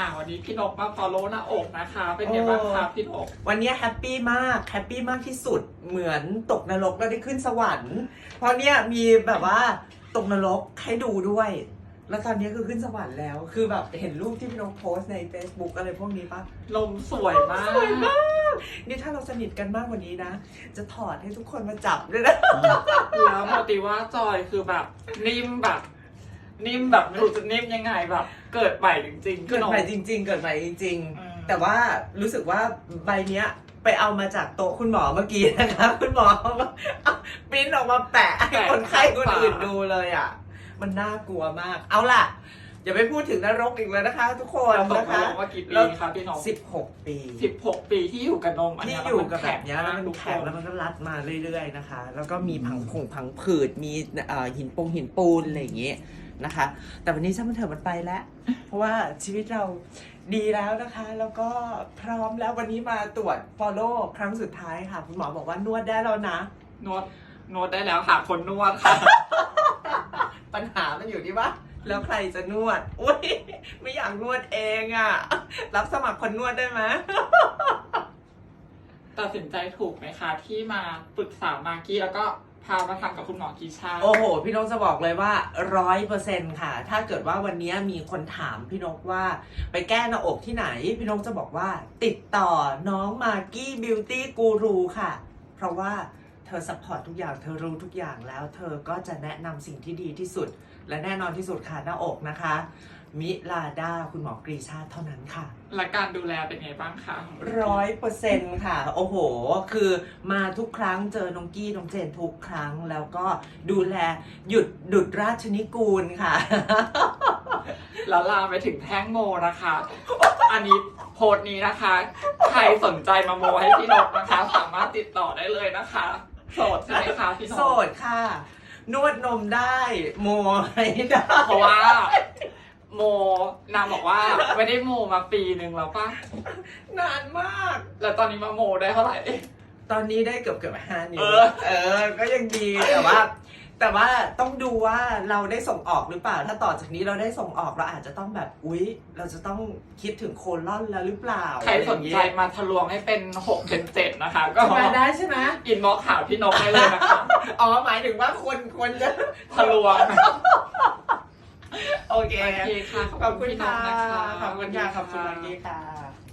อ่าวันนี้พี่นกมาฟอลโล่หน้าอกนะคะ เป็นไงบ้างคะพี่นกวันนี้แฮปปี้มากแฮปปี้มากที่สุดเหมือนตกนรกแล้วได้ขึ้นสวรรค์ เพราะเนี่ยมีแบบว่าตกนรกให้ดูด้วย แล้วตอนนี้คือขึ้นสวรรค์แล้ว คือแบบเห็นรูปที่พี่นกโพสต์ใน Facebook อะไรพวกนี้ปะลมสวยมากสวยมากนี่ถ้าเราสนิทกันมากกว่านี้นะ จะถอดให้ทุกคนมาจับด้วยนะแล้วปกติว่าจอยคือแบบนิ่มแบบ นิ่มแบบไม่รู้จะนิ่มยังไงแบบ เกิดใหม่จริงๆเกิดใหม่จริง ๆ เกิดใหม่จริงอืมๆแต่ว่ารู้สึกว่าใบเนี้ยไปเอามาจากโต๊ะคุณหมอเมื่อกี้นะคะคุณหมอเอาปริ้นออกมาแปะให้คนไข้คนอื่นดูเลยอะ มันน่ากลัวมาก เอาล่ะ อย่าไปพูดถึงนรกอีกเลยนะคะ ทุกคนเราตกนะลคะงว่ากี่ปีแล้วคะพี่นกสิบหกปีสิบหกปีที่อยู่กับนมอันที่เนี้อยู่กับแบบเนี้ยแล้วมากมันทุกคแข็งนแล้วมันก็รัดมาเรื่อยๆนะคะ แล้วก็มีผังผงผังผืดมีเอ่อหินปงหินปูนอะไรอย่างเงี้ยนะคะ แต่วันนี้ช่างมันเถอะมันไปแล้ว เพราะว่าชีวิตเราดีแล้วนะคะ แล้วก็พร้อมแล้ววันนี้มาตรวจ follow ครั้งสุดท้ายค่ะ คุณหมอบอกว่านวดได้แล้วนะ นวดนวดได้แล้วค่ะคนนวดค่ะ ปัญหามันอยู่ที่ว่า แล้วใครจะนวด อุ้ยไม่อยากนวดเองอะ่ะ รับสมัครคนนวดได้ไหมตัดสินใจถูกไหมคะ ที่มาปรึกษามากกี้แล้วก็พามาทำกับคุณหมอกีชา โอ้โห พี่นกจะบอกเลยว่าร้อยเปอร์เซ็นค่ะ ถ้าเกิดว่าวันนี้มีคนถามพี่นกว่า ไปแก้หน้าอกที่ไหน พี่นกจะบอกว่า ติดต่อน้องมากกี้บิวตี้กูรูค่ะ เพราะว่า เธอซัพพอร์ตทุกอย่าง เธอรู้ทุกอย่างแล้ว เธอก็จะแนะนำสิ่งที่ดีที่สุด และแน่นอนที่สุดค่ะหน้าอกนะคะ มิลาดาคุณหมอกรีชาติเท่านั้นค่ะ และการดูแลเป็นไงบ้างคะร้อยเปอร์เซ็นค่ะ โอ้โห คือมาทุกครั้งเจอน้องกี้น้องเจนทุกครั้งแล้วก็ดูแลหยุดดุดราชนิกูลค่ะ แล้วลามไปถึงแท่งโมนะคะ อันนี้โพสต์นี้นะคะ ใครสนใจมาโมให้พี่นกนะคะ สามารถติดต่อได้เลยนะคะ โสดใช่ไหมคะพี่นกโสดค่ะ นวดนมได้โมให้ได้เพราะว่า โมนางบอกว่าไม่ได้โมมาปีหนึ่งแล้วปะนานมาก แล้วตอนนี้มาโมได้เท่าไหร่ ตอนนี้ได้เกือบเกือบห้านิ้วเออ เออ ก็ยังดีแต่ว่า แต่ว่าต้องดูว่าเราได้ส่งออกหรือเปล่า ถ้าต่อจากนี้เราได้ส่งออกเราอาจจะต้องแบบอุ๊ย เราจะต้องคิดถึงโคนล่อนแล้วหรือเปล่าใครสนใจมาทะลวงให้เป็นหกเป็นเจ็ดนะคะ ก็ใช่ไหมได้ใช่ไหมอินบ็อกซ์หาพี่นกได้เลยนะคะ อ๋อ หมายถึงว่าคนคนจะทะลวง โอเคโอเคค่ะขอบคุณพี่นค่ะกนะคะขอบคุณค่ะขอบคุณสมาวัสดีกค่ะ